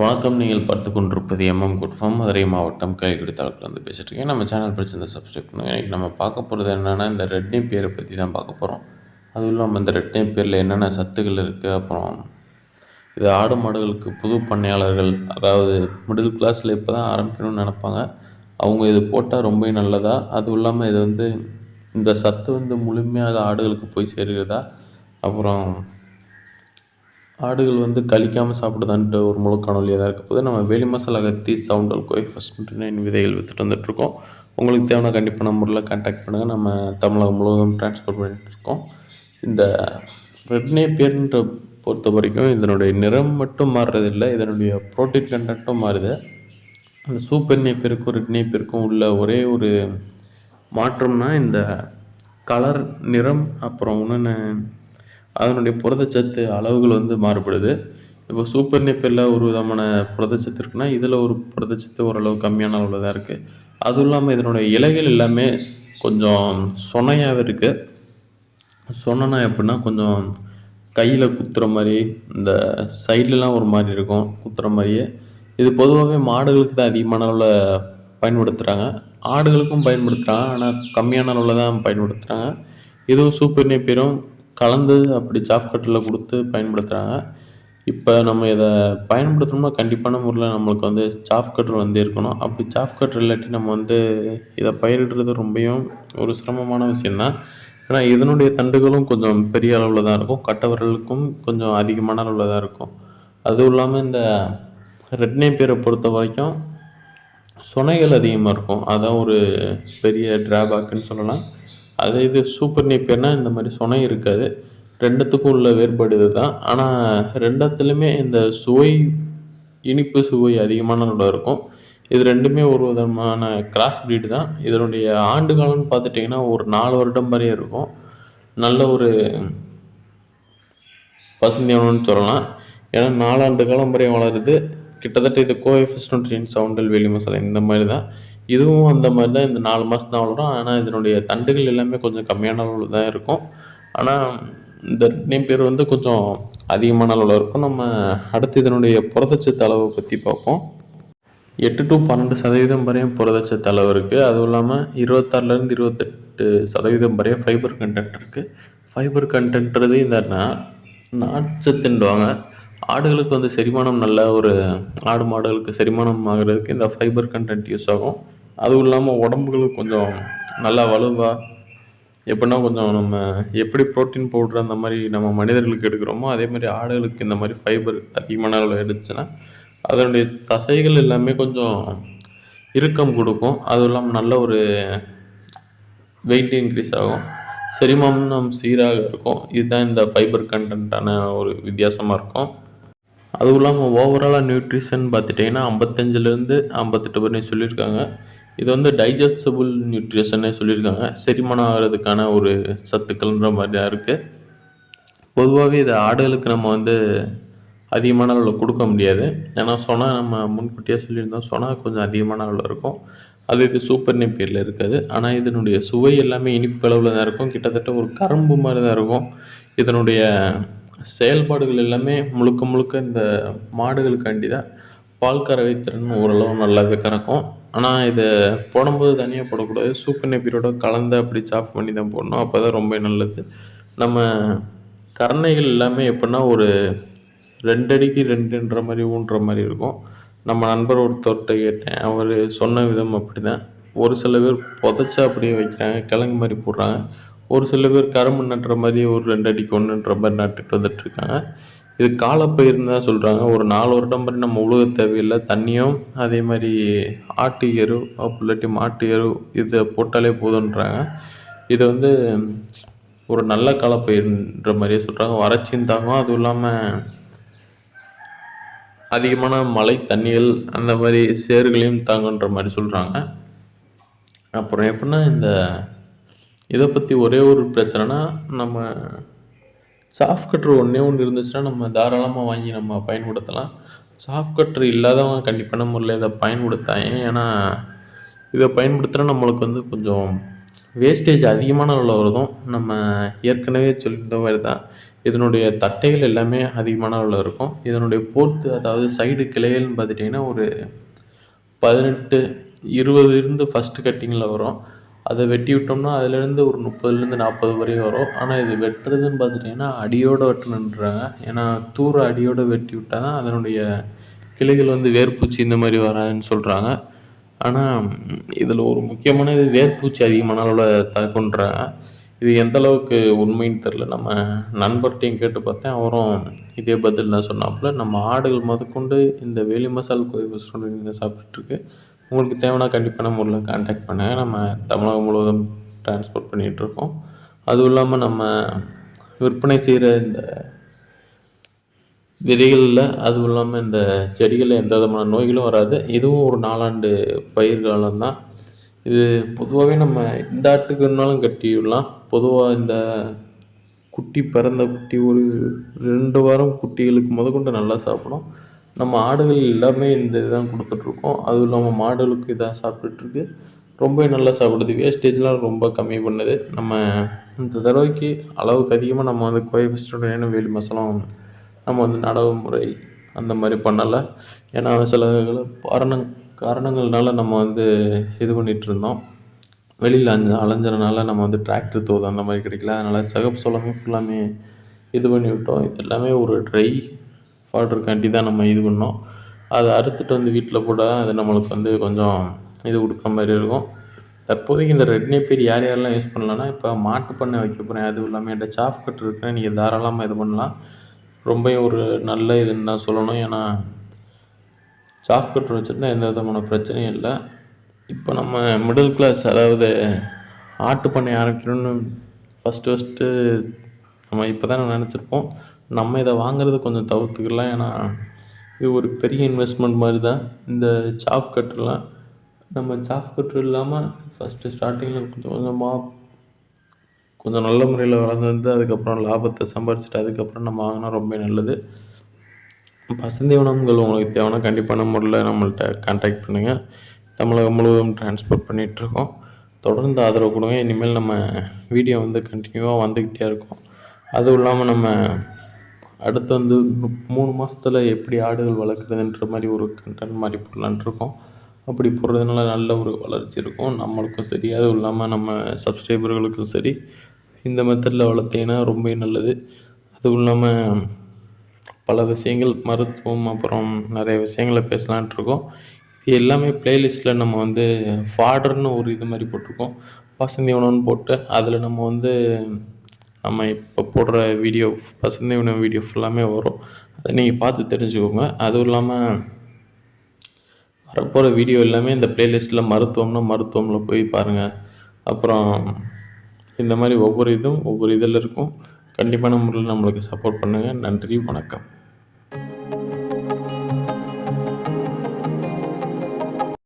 வணக்கம் நீங்கள் பார்த்து கொண்டிருப்பது எம்எம் குட் ஃபார்ம் மதுரை மாவட்டம் கைக்குடி தாலுக்கில் வந்து பேசிட்டு நம்ம சேனல் பிடிச்சிருந்த சப்ஸ்கிரைப் பண்ணுங்கள் இன்றைக்கி நம்ம பார்க்க போகிறது என்னென்னா இந்த ரெட்னி பேரை பற்றி தான் பார்க்க போகிறோம் அதுவும் இல்லாமல் இந்த ரெட்னி பேரில் என்னென்ன சத்துக்கள் இருக்குது அப்புறம் இது ஆடு மாடுகளுக்கு புது பண்ணையாளர்கள் அதாவது மிடில் கிளாஸில் இப்போ தான் ஆரம்பிக்கணும்னு நினப்பாங்க. அவங்க இது போட்டால் ரொம்ப நல்லதா? அதுவும் இல்லாமல் இது வந்து இந்த சத்து வந்து முழுமையாக ஆடுகளுக்கு போய் சேருகிறதா? அப்புறம் ஆடுகள் வந்து கழிக்காமல் சாப்பிடுதான்ட்டு ஒரு முழு காணொலியாக தான் இருக்க போது நம்ம வேலி மசாலா கத்தி சவுண்டல் கோய் ஃபஸ்ட் நைன் விதைகள் வித்துட்டு வந்துட்டுருக்கோம் உங்களுக்கு தேவையான கண்டிப்பாக நம்பரில் கான்டாக்ட் பண்ணுங்கள் நம்ம தமிழகம் முழுவதும் ட்ரான்ஸ்போர்ட் பண்ணிட்டுருக்கோம் இந்த ரெட் நேப்பியர்ன்ற பொறுத்த வரைக்கும் இதனுடைய நிறம் மட்டும் மாறுறதில்லை. இதனுடைய ப்ரோட்டீன் கண்டென்ட்டும் மாறுது. அந்த சூப்பர் நேப்பியருக்கும் ரெட் நேப்பியருக்கும் உள்ள ஒரே ஒரு மாற்றம்னா இந்த கலர் நிறம் அப்புறம் இன்னொன்று அதனுடைய புரதச்சத்து அளவுகள் வந்து மாறுபடுது. இப்போ சூப்பர் நிப்பரில் ஒரு விதமான புரதச்சத்து இருக்குன்னா இதில் ஒரு புரதச்சத்து ஓரளவு கம்மியான அளவில் தான் இருக்குது அதுவும் இல்லாமல் இதனுடைய இலைகள் எல்லாமே கொஞ்சம் சொனையாகவே இருக்குது சொன்னா எப்படின்னா கொஞ்சம் கையில் குத்துற மாதிரி இந்த சைட்லலாம் ஒரு மாதிரி இருக்கும் குத்துற மாதிரியே. இது பொதுவாகவே மாடுகளுக்கு தான் அதிகமான அளவில் பயன்படுத்துகிறாங்க ஆடுகளுக்கும் பயன்படுத்துகிறாங்க ஆனால் கம்மியான அளவில் தான் பயன்படுத்துகிறாங்க இதுவும் சூப்பர் நேப்பியரும் கலந்து அப்படி சாஃப்ட் கட்டில் கொடுத்து பயன்படுத்துகிறாங்க இப்போ நம்ம இதை பயன்படுத்தணும்னா கண்டிப்பான முறையில் நம்மளுக்கு வந்து சாஃப்ட் வந்து இருக்கணும். அப்படி சாஃப்ட் கட்டர் இல்லாட்டி நம்ம வந்து இதை பயிரிடுறது ரொம்பவும் ஒரு சிரமமான விஷயந்தான் ஏன்னா இதனுடைய தண்டுகளும் கொஞ்சம் பெரிய அளவில் தான் இருக்கும். கட்டவர்களுக்கும் கொஞ்சம் அதிகமான அளவில் தான் இருக்கும். அதுவும் இல்லாமல் இந்த ரெட்னே பேரை பொறுத்த வரைக்கும் சுனைகள் அதிகமாக இருக்கும். அதான் ஒரு பெரிய ட்ராபேக்குன்னு சொல்லலாம். அதே இது சூப்பர் நேப்பியர்னா இந்த மாதிரி சுனை இருக்காது. ரெண்டுத்துக்கும் உள்ள வேறுபாடு இது தான் ஆனால் ரெண்டத்துலையுமே இந்த சுவை இனிப்பு சுவை அதிகமானதோட இருக்கும். இது ரெண்டுமே ஒரு விதமான கிராஸ் ப்ரீடு தான். இதனுடைய ஆண்டு காலம்னு பார்த்துட்டிங்கன்னா ஒரு நாலு வருடம் வரையும் இருக்கும். நல்ல ஒரு பசுமையானன்னு சொல்லலாம். ஏன்னா நாலாண்டு காலம் வரை வளருது. கிட்டத்தட்ட இது கோஎஃபிஸ்டன்ட் சவுண்டல் வேலி மசாலா இந்த மாதிரி தான். இதுவும் அந்த மாதிரி தான் இந்த நாலு மாதம் தான் வளரும். ஆனால் இதனுடைய தண்டுகள் எல்லாமே கொஞ்சம் கம்மியான அளவில் தான் இருக்கும். ஆனால் இந்த நேம் பேர் வந்து கொஞ்சம் அதிகமான அளவில் இருக்கும். நம்ம அடுத்து இதனுடைய புரதச்சத்து அளவை பற்றி பார்ப்போம். எட்டு டு பன்னெண்டு சதவீதம் வரையும் புரதச்சத்து அளவு இருக்குது அதுவும் இல்லாமல் இருபத்தாறுலேருந்து இருபத்தெட்டு சதவீதம் வரையும் ஃபைபர் கண்டென்ட் இருக்குது ஃபைபர் கண்டென்ட்றது இந்த நா ஆடுகளுக்கு வந்து செரிமானம் நல்ல ஒரு ஆடு மாடுகளுக்கு செரிமானம் ஆகிறதுக்கு இந்த ஃபைபர் கண்டென்ட் யூஸ் ஆகும். அதுவும் இல்லாமல் உடம்புகளும் கொஞ்சம் நல்லா வலுவாக எப்படின்னா கொஞ்சம் நம்ம எப்படி ப்ரோட்டீன் பவுட்ரு அந்த மாதிரி நம்ம மனிதர்களுக்கு எடுக்கிறோமோ அதே மாதிரி ஆடுகளுக்கு இந்த மாதிரி ஃபைபர் அதிகமான அளவில் எடுத்துச்சுன்னா அதனுடைய தசைகள் எல்லாமே கொஞ்சம் இறுக்கம் கொடுக்கும். அதுவும் இல்லாமல் நல்ல ஒரு வெயிட் இன்க்ரீஸ் ஆகும். செரிமானம் சீராக இருக்கும். இதுதான் இந்த ஃபைபர் கண்டென்ட்டான ஒரு வித்தியாசமாக இருக்கும். அதுவும் இல்லாமல் ஓவராலாக நியூட்ரிஷன் பார்த்துட்டிங்கன்னா ஐம்பத்தஞ்சிலேருந்து ஐம்பத்தெட்டு பேர் சொல்லியிருக்காங்க. இது வந்து டைஜஸ்டபுள் நியூட்ரிஷன்னே சொல்லியிருக்காங்க. செரிமானம் ஆகிறதுக்கான ஒரு சத்துக்கள்ன்ற மாதிரி தான் இருக்குது பொதுவாகவே இது ஆடுகளுக்கு நம்ம வந்து அதிகமான அளவில் கொடுக்க முடியாது. ஏன்னா சொனா நம்ம முன்கூட்டியே சொல்லியிருந்தோம். சொனா கொஞ்சம் அதிகமான அளவில் இருக்கும். அது இது சூப்பர் நெப்பியரில் இருக்காது. ஆனால் இதனுடைய சுவை எல்லாமே இனிப்பு அளவில் தான் இருக்கும். கிட்டத்தட்ட ஒரு கரும்பு மாதிரி தான் இருக்கும். இதனுடைய செயல்பாடுகள் எல்லாமே முழுக்க முழுக்க இந்த மாடுகளுக்காண்டி தான். பால் கறவை திறன் ஓரளவு நல்லாவே கறக்கும் ஆனால் இதை போடும்போது தனியாக போடக்கூடாது. சூப்பர் நெப்பியரோட கலந்து அப்படி சாஃப் பண்ணி தான் போடணும். அப்போ தான் ரொம்ப நல்லது. நம்ம கரணைகள் எல்லாமே எப்படின்னா ஒரு ரெண்டு அடிக்கு ரெண்டுன்ற மாதிரி ஊன்ற மாதிரி இருக்கும். நம்ம நண்பர் ஒருத்தர்கிட்ட கேட்டேன். அவர் சொன்ன விதம் அப்படி தான் ஒரு சில பேர் புதைச்சா அப்படியே வைக்கிறாங்க கிழங்கு மாதிரி போடுறாங்க. ஒரு சில பேர் கரும்பு நட்டுற மாதிரி ஒரு ரெண்டு அடிக்கு ஒன்றுன்ற மாதிரி நட்டுட்டு வந்துட்டுருக்காங்க இது காலப்பயிர்னு தான் சொல்கிறாங்க ஒரு நாலு வருடம் வரை நம்ம உழுக தேவையில்லை. தண்ணியும் அதே மாதிரி ஆட்டு எரு அப்படி இல்லாட்டி மாட்டு எரு இதை போட்டாலே போதுன்றாங்க. இது வந்து ஒரு நல்ல காலப்பயிர்ன்ற மாதிரியே சொல்கிறாங்க வறட்சியும் தாங்கும் அதுவும் இல்லாமல் அதிகமான மழை தண்ணிகள் அந்த மாதிரி சேறுகளையும் தாங்குன்ற மாதிரி சொல்கிறாங்க அப்புறம் எப்படின்னா இந்த இதை பற்றி ஒரே ஒரு பிரச்சனைனா நம்ம சாஃப்ட் கட்ரு ஒன்றே ஒன்று இருந்துச்சுன்னா நம்ம தாராளமாக வாங்கி நம்ம பயன்படுத்தலாம். சாஃப்ட் கட்ரு இல்லாதவங்க கண்டிப்பான முறையில் இதை பயன்படுத்தாங்க ஏன்னா இதை பயன்படுத்தினா நம்மளுக்கு வந்து கொஞ்சம் வேஸ்டேஜ் அதிகமான அளவில் வருதும் நம்ம ஏற்கனவே சொல்லியிருந்த மாதிரி தான். இதனுடைய தட்டைகள் எல்லாமே அதிகமான அளவில் இருக்கும். இதனுடைய போர்த்து அதாவது சைடு கிளைகள்னு பார்த்துட்டிங்கன்னா ஒரு பதினெட்டு இருபது இருந்து ஃபஸ்ட்டு கட்டிங்கில் வரும். அதை வெட்டி விட்டோம்னா அதுலேருந்து ஒரு முப்பதுலேருந்து நாற்பது வரையும் வரும். ஆனால் இது வெட்டுறதுன்னு பார்த்துட்டிங்கன்னா அடியோடு வெட்டணுன்றாங்க. ஏன்னா தூர அடியோடு வெட்டி விட்டால் தான் அதனுடைய கிளைகள் வந்து வேர்பூச்சி இந்த மாதிரி வராதுன்னு சொல்கிறாங்க ஆனால் இதில் ஒரு முக்கியமான இது வேர்பூச்சி அதிகமான அளவில் தாக்குன்றாங்க இது எந்த அளவுக்கு உண்மைன்னு தெரில நம்ம நண்பர்கிட்டையும் கேட்டு பார்த்தேன். அவரும் இதே பதில் தான் சொன்னாப்புல. நம்ம ஆடுகள் முதற்கொண்டு இந்த வேலி மசால் கோயில் ரெஸ்டாரண்ட் சாப்பிட்டுருக்கு உங்களுக்கு தேவைன்னா கண்டிப்பான முறையில் காண்டாக்ட் பண்ணுங்கள் நம்ம தமிழகம் முழுவதும் ட்ரான்ஸ்போர்ட் பண்ணிகிட்ருக்கோம் அதுவும் இல்லாமல் நம்ம விற்பனை செய்கிற இந்த விதைகளில் அதுவும் இல்லாமல் இந்த செடிகளில் எந்த விதமான நோய்களும் வராது. இதுவும் ஒரு நாலாண்டு பயிர் காலம் தான். இது பொதுவாகவே நம்ம இந்த ஆட்டுக்குனாலும் கட்டி விடலாம் பொதுவாக இந்த குட்டி பிறந்த குட்டி ஒரு ரெண்டு வாரம் குட்டிகளுக்கு முதற்கொண்டு நல்லா சாப்பிடும் நம்ம ஆடுகள் எல்லாமே இந்த இதுதான் கொடுத்துட்ருக்கோம். அதுவும் இல்லாமல் மாடுகளுக்கு இதாக சாப்பிட்டுட்ருக்கு. ரொம்ப நல்லா சாப்பிடுது. வேஸ்டேஜ்லாம் ரொம்ப கம்மி பண்ணுது. நம்ம இந்த தடவைக்கு அளவுக்கு அதிகமாக நம்ம வந்து கோயை ஃபஸ்ட்டு வேலி மசாலாம் நம்ம வந்து நடவு முறை அந்த மாதிரி பண்ணலை. ஏன்னா சில காரணங் காரணங்கள்னால நம்ம வந்து இது பண்ணிகிட்ருந்தோம் வெளியில் அஞ்ச அலைஞ்சதுனால நம்ம வந்து டிராக்டர் தோது அந்த மாதிரி கிடைக்கல. அதனால் சிகப்பு சோளமே ஃபுல்லாமே இது பண்ணி விட்டோம். இது எல்லாமே ஒரு ட்ரை ஃபால்ட்ருக்காண்டி தான் நம்ம இது பண்ணோம். அதை அறுத்துட்டு வந்து வீட்டில் போட்டால் தான் அது நம்மளுக்கு வந்து கொஞ்சம் இது கொடுக்குற மாதிரி இருக்கும். தற்போதைக்கு இந்த ரெட் பேர் யார் யாரெல்லாம் யூஸ் பண்ணலான்னா இப்போ மாட்டு பண்ணை வைக்க போகிறேன் அதுவும் இல்லாமல் என்கிட்ட சாஃப் கட் இருக்குன்னு நீங்கள் தாராளமாக இது பண்ணலாம். ரொம்ப ஒரு நல்ல இதுன்னு தான் சொல்லணும். ஏன்னா சாஃப் கட் வச்சுருந்தா எந்த விதமான பிரச்சனையும் இல்லை. இப்போ நம்ம மிடில் கிளாஸ் அதாவது ஆட்டு பண்ணை ஆரம்பிக்கணும்னு ஃபஸ்ட்டு ஃபஸ்ட்டு நம்ம இப்போ தான் நினச்சிருப்போம். நம்ம இதை வாங்குறது கொஞ்சம் தவிர்த்துக்கலாம். ஏன்னா இது ஒரு பெரிய இன்வெஸ்ட்மெண்ட் மாதிரி தான் இந்த சாஃப் கட்டர்லாம் நம்ம சாஃப் கட்டர் இல்லாமல் ஃபஸ்ட்டு ஸ்டார்டிங்கில் கொஞ்சம் கொஞ்சமாக கொஞ்சம் நல்ல முறையில் வளர்ந்து வந்து அதுக்கப்புறம் லாபத்தை சம்பாரிச்சிட்டு அதுக்கப்புறம் நம்ம வாங்கினா ரொம்ப நல்லது. பசுந்தீவனங்கள் உங்களுக்கு தேவைன்னா நம்ம முறையில் நம்மள்ட்ட கான்டாக்ட் பண்ணுங்கள் தமிழகம் முழுவதும் ட்ரான்ஸ்போர்ட் பண்ணிகிட்ருக்கோம் தொடர்ந்து ஆதரவு கொடுங்க. இனிமேல் நம்ம வீடியோ வந்து கண்டினியூவாக வந்துக்கிட்டே இருக்கும். அதுவும் இல்லாமல் நம்ம அடுத்து வந்து மூணு மாதத்துல எப்படி ஆடுகள் வளர்க்குறதுன்ற மாதிரி ஒரு கண்டென்ட் மாதிரி போடலான்ட்டு இருக்கோம். அப்படி போடுறதுனால நல்ல ஒரு வளர்ச்சி இருக்கும். நம்மளுக்கும் சரி அதுவும் இல்லாமல் நம்ம சப்ஸ்கிரைபர்களுக்கும் சரி இந்த மெத்தடில் வளர்த்தீங்கன்னா ரொம்ப நல்லது. அதுவும் இல்லாமல் பல விஷயங்கள் மருத்துவம் அப்புறம் நிறைய விஷயங்கள பேசலான்ட்டு இருக்கோம். இது எல்லாமே ப்ளேலிஸ்ட்டில் நம்ம வந்து ஃபாடர்னு ஒரு இது மாதிரி போட்டிருக்கோம். பசுந்தீவனம்னு போட்டு அதில் நம்ம வந்து நம்ம இப்போ போடுற வீடியோ பசுந்தீவனம் வீடியோ ஃபுல்லாமே வரும். அதை நீங்கள் பார்த்து தெரிஞ்சுக்கோங்க. அதுவும் இல்லாமல் வரப்போகிற வீடியோ எல்லாமே இந்த ப்ளேலிஸ்ட்டில் மருத்துவம்னா மருத்துவமில் போய் பாருங்கள் அப்புறம் இந்த மாதிரி ஒவ்வொரு இதுவும் ஒவ்வொரு இதில் இருக்கும். கண்டிப்பான முறையில் நம்மளுக்கு சப்போர்ட் பண்ணுங்கள் நன்றி வணக்கம்.